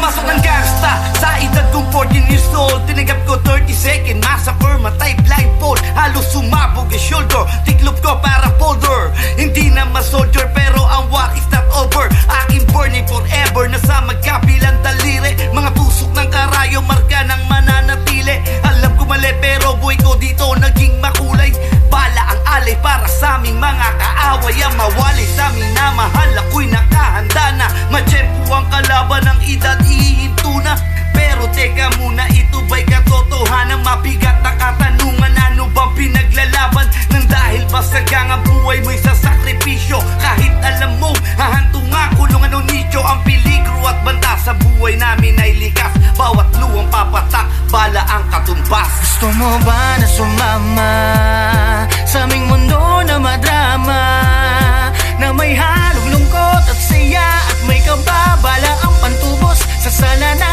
Pumasok ang gangsta. Sa edad kong 14 years old Tinigap ko 30 second. Massacre, matay, blindfold. Halos sumabog yung shoulder. Tiklop ko para folder. Hindi naman soldier Pero ang war is not over. Aking burning forever. Nasa magkapi Gusto mo ba na sumama Sa aming mundo na madrama? Na may halong lungkot at saya At may kababala ang pantubos Sa sana na